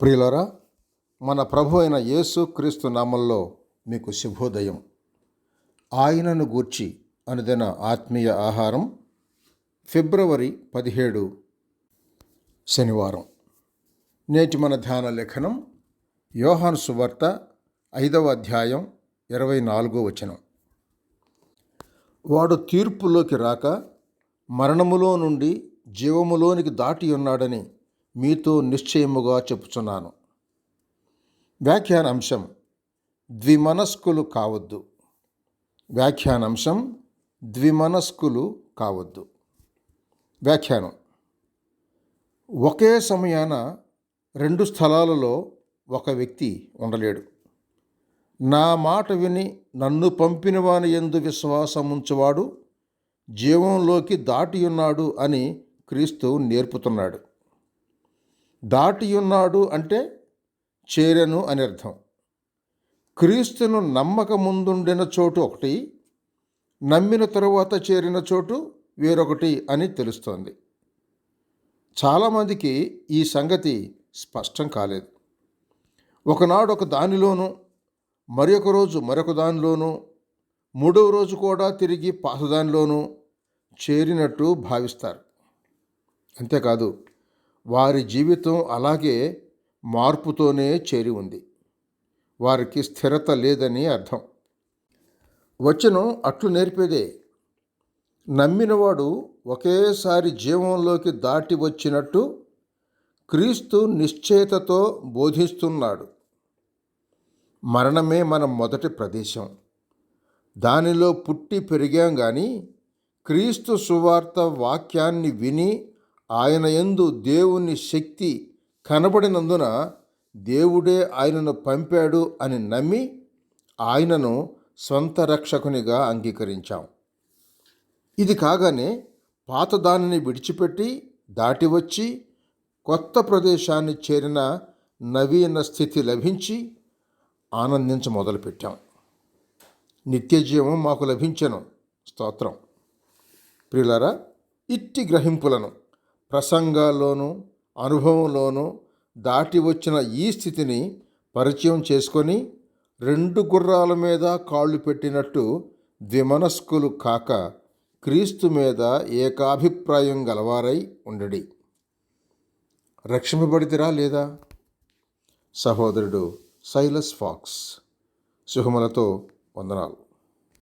ప్రియులరా మన ప్రభు అయిన యేసు క్రీస్తు నామంలో మీకు శుభోదయం. ఆయనను గూర్చి అనుదిన ఆత్మీయ ఆహారం ఫిబ్రవరి పదిహేడు శనివారం. నేటి మన ధ్యాన లేఖనం యోహాను సువార్త ఐదవ అధ్యాయం ఇరవై నాలుగో వచనం. వాడు తీర్పులోకి రాక మరణములో నుండి జీవములోనికి దాటి ఉన్నాడని మీతో నిశ్చయముగా చెప్పుచున్నాను. వ్యాఖ్యానాంశం ద్విమనస్కులు కావద్దు. వ్యాఖ్యానాంశం ద్విమనస్కులు కావద్దు. వ్యాఖ్యానం ఒకే సమయాన రెండు స్థలాలలో ఒక వ్యక్తి ఉండలేడు. నా మాట విని నన్ను పంపినవాని ఎందు విశ్వాసముంచువాడు జీవంలోకి దాటియున్నాడు అని క్రీస్తు నేర్పుతున్నాడు. దాటియున్నాడు అంటే చేరెను అని అర్థం. క్రీస్తును నమ్మక ముందుండిన చోటు ఒకటి నమ్మిన తరువాత చేరిన చోటు వేరొకటి అని తెలుస్తోంది. చాలామందికి ఈ సంగతి స్పష్టం కాలేదు. ఒకనాడు ఒక దానిలోనూ మరి ఒక రోజు మరొక దానిలోనూ మూడవ రోజు కూడా తిరిగి పాతదానిలోనూ చేరినట్టు భావిస్తారు. అంతేకాదు వారి జీవితం అలాగే మార్పుతోనే చేరి ఉంది. వారికి స్థిరత లేదని అర్థం. వచనం అట్లు నేర్పేదే. నమ్మినవాడు ఒకేసారి జీవంలోకి దాటి వచ్చినట్టు క్రీస్తు నిశ్చయతతో బోధిస్తున్నాడు. మరణమే మన మొదటి ప్రదేశం. దానిలో పుట్టి పెరిగాం కానీ క్రీస్తు సువార్త వాక్యాన్ని విని ఆయన యందు దేవుని శక్తి కనబడినందున దేవుడే ఆయనను పంపాడు అని నమ్మి ఆయనను సొంత రక్షకునిగా అంగీకరించాం. ఇది కాగానే పాత దానిని విడిచిపెట్టి దాటి వచ్చి కొత్త ప్రదేశాన్ని చేరిన నవీన స్థితి లభించి ఆనందించ మొదలుపెట్టాం. నిత్యజీవం మాకు లభించను. స్తోత్రం. ప్రియులారా ఇట్టి గ్రహింపులను ప్రసంగాల్లోనూ అనుభవంలోనూ దాటి వచ్చిన ఈ స్థితిని పరిచయం చేసుకొని రెండు గుర్రాల మీద కాళ్ళు పెట్టినట్టు ద్విమనస్కులు కాక క్రీస్తు మీద ఏకాభిప్రాయం గలవారై ఉండడి. రక్షింపబడితిరా లేదా? సహోదరుడు సైలస్ ఫాక్స్. సుహమలతో వందనాలు.